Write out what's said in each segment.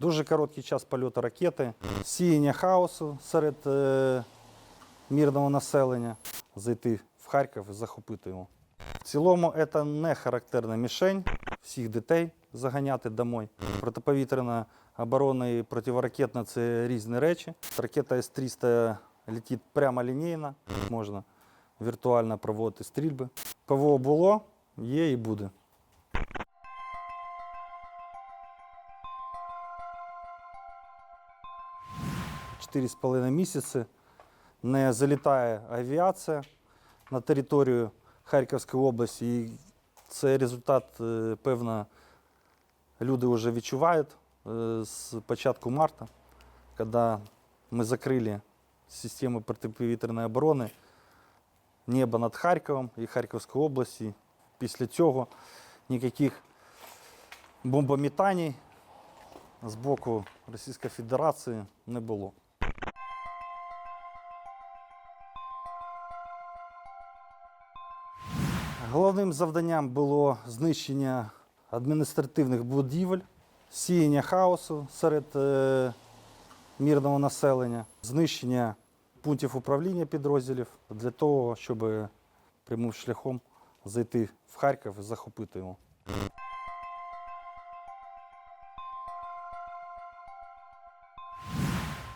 Дуже короткий час польоту ракети, сіяння хаосу серед е, мирного населення, зайти в Харків і захопити його. В цілому це не характерна мішень всіх дітей заганяти домой. Протиповітряна оборона і противоракетна це різні речі. Ракета С-300 летить прямо лінійно, можна віртуально проводити стрільби. ПВО було, є і буде. Чотири з половиною місяці не залітає авіація на територію Харківської області. І це результат, е, певно, люди вже відчувають е, з початку марта, коли ми закрили систему протиповітряної оборони, небо над Харковом і Харківською області. Після цього ніяких бомбомітань з боку Російської Федерації не було. Головним завданням було знищення адміністративних будівель, сіяння хаосу серед е, мирного населення, знищення пунктів управління підрозділів для того, щоб прямим шляхом зайти в Харків і захопити його.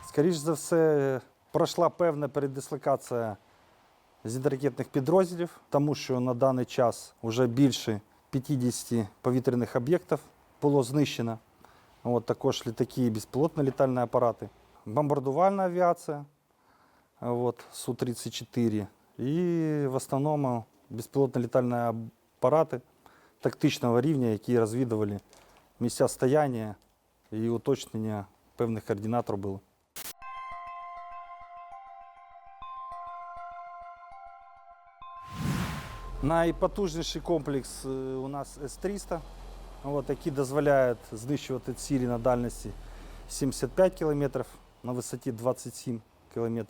Скоріше за все, пройшла певна передислокація зенітно-ракетних підрозділів, тому що на даний час вже більше 50 повітряних об'єктів було знищено. От, також літаки і безпілотні літальні апарати, бомбардувальна авіація, от, Су-34 і в основному безпілотні літальні апарати тактичного рівня, які розвідували місця стояння і уточнення певних координат робили. Найпотужніший комплекс е, у нас С-300, от, який дозволяє знищувати цілі на дальності 75 км, на висоті 27 км.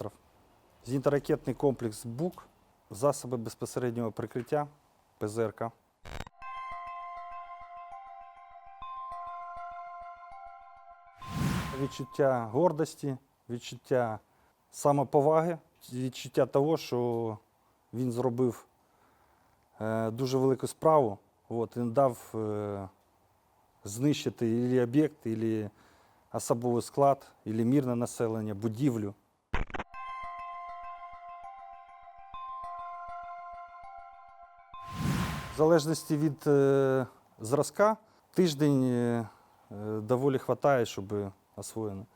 Зенітно-ракетний комплекс БУК, засоби безпосереднього прикриття ПЗРК. Відчуття гордості, відчуття самоповаги, відчуття того, що він зробив дуже велику справу. От, він дав е, знищити і об'єкт, і особовий склад, і мирне населення, будівлю. В залежності від е, зразка, тиждень е, е, доволі вистачає, щоб освоєно.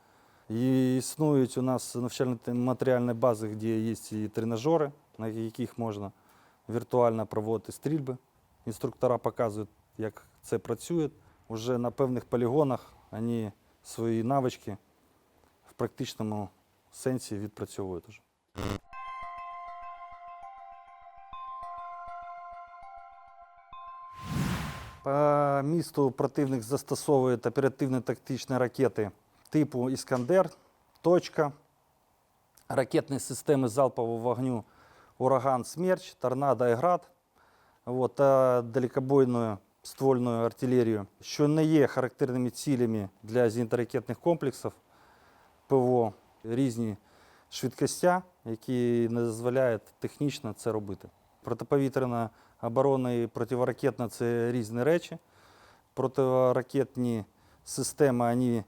І існують у нас навчально-матеріальні бази, де є і тренажери, на яких можна віртуально проводити стрільби. Інструктора показують, як це працює. Уже на певних полігонах вони свої навички в практичному сенсі відпрацьовують. Уже. По місту противник застосовує оперативно-тактичні ракети типу Іскандер, точка, ракетні системи залпового вогню Ураган Смерч, Торнадо і Град от, та далекобойну ствольну артилерію, що не є характерними цілями для зенітно-ракетних комплексів ПВО, різні швидкостя, які не дозволяють технічно це робити. Протиповітряна оборона і противоракетна це різні речі. Протиракетні системи вони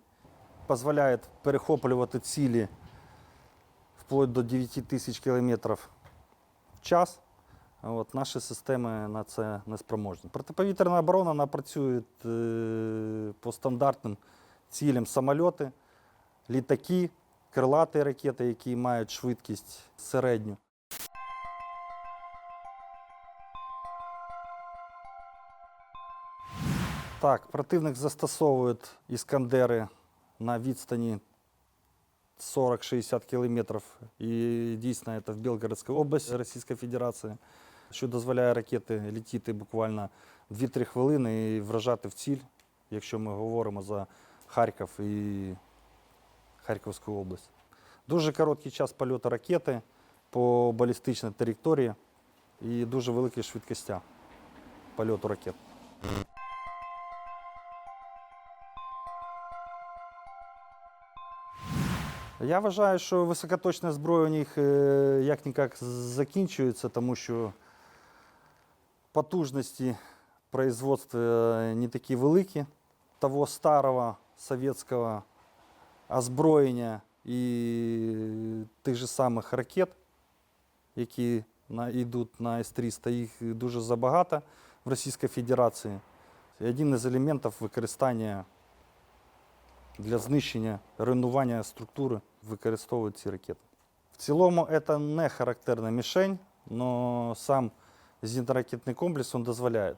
дозволяють перехоплювати цілі вплоть до 9 тисяч кілометрів час. От, наші системи на це не спроможні. Протиповітряна оборона вона працює е, по стандартним цілям самольоти, літаки, крилаті ракети, які мають швидкість середню. Так, противник застосовує іскандери на відстані 40-60 кілометрів. І дійсно це в Білгородській області Російської Федерації, що дозволяє ракети літіти буквально 2-3 хвилини і вражати в ціль, якщо ми говоримо за Харків і Харківську область. Дуже короткий час польоту ракети по балістичній території і дуже великі швидкостя польоту ракет. Я вважаю, що високоточна зброя у них е, як-нікак закінчується, тому що потужності производства не такі великі. Того старого совєтського озброєння і тих же самих ракет, які йдуть на С-300, їх дуже забагато в Російській Федерації. Один із елементів використання для знищення, руйнування структури використовують ці ракети. В цілому це не характерна мішень, але сам зенітно-ракетний комплекс він дозволяє е,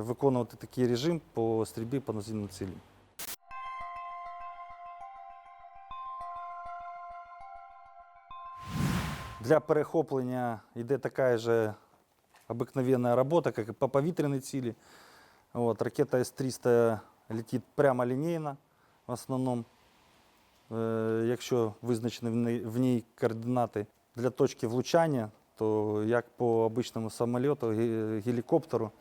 виконувати такий режим по стрільбі по наземним цілям. Для перехоплення йде така ж обикновенна робота, як і по повітряній цілі. От, ракета С-300 летить прямолінійно в основному. Е, якщо визначені в ній, координати для точки влучання, то як по обичному самольоту, гелікоптеру,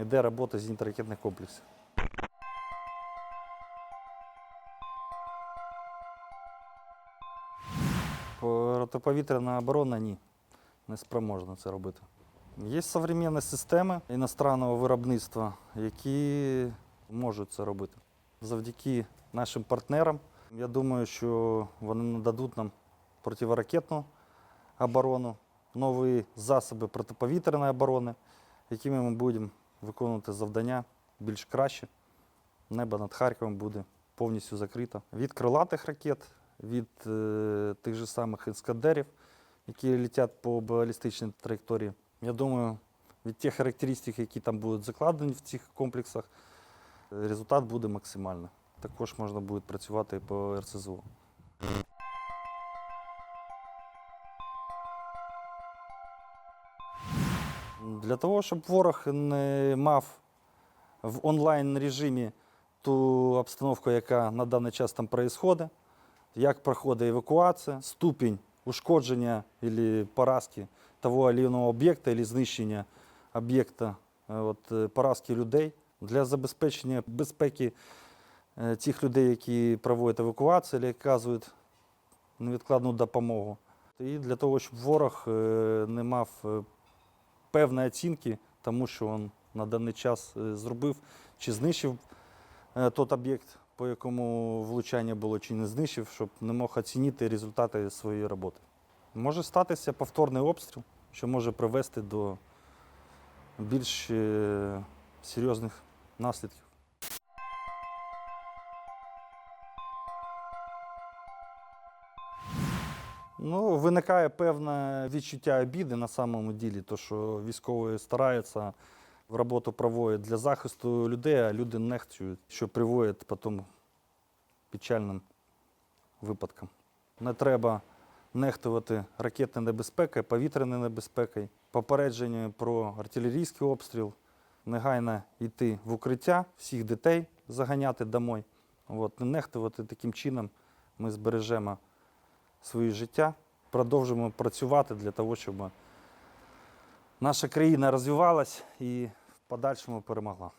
йде робота зенітно-ракетних комплексів. Протиповітряна оборона ні, не спроможна це робити. Є сучасні системи іностранного виробництва, які можуть це робити. Завдяки нашим партнерам, я думаю, що вони нададуть нам противоракетну оборону, нові засоби протиповітряної оборони, якими ми будемо виконувати завдання більш краще. Небо над Харковом буде повністю закрито від крилатих ракет, від е, тих же самих іскандерів, які летять по балістичній траєкторії. Я думаю, від тих характеристик, які там будуть закладені в цих комплексах, результат буде максимальний. Також можна буде працювати по РСЗО. Для того, щоб ворог не мав в онлайн режимі ту обстановку, яка на даний час там відбувається, як проходить евакуація, ступінь ушкодження або поразки того або об'єкта, або знищення об'єкта, е, е, поразки людей для забезпечення безпеки тих людей, які проводять евакуацію, або оказують невідкладну допомогу. І для того, щоб ворог е, не мав е, певної оцінки тому, що він на даний час е, зробив чи знищив е, тот об'єкт, по якому влучання було, чи не знищив, щоб не мог оцінити результати своєї роботи. Може статися повторний обстріл, що може привести до більш е, серйозних наслідків. Ну, виникає певне відчуття обіди на самому ділі, то що військові стараються в роботу проводять для захисту людей, а люди нехтують, що приводить потім печальним випадкам. Не треба нехтувати ракетною небезпекою, повітряною небезпекою, попередження про артилерійський обстріл, негайно йти в укриття, всіх дітей заганяти домой. От, не нехтувати таким чином ми збережемо своє життя, продовжимо працювати для того, щоб наша країна розвивалась і в подальшому перемогла.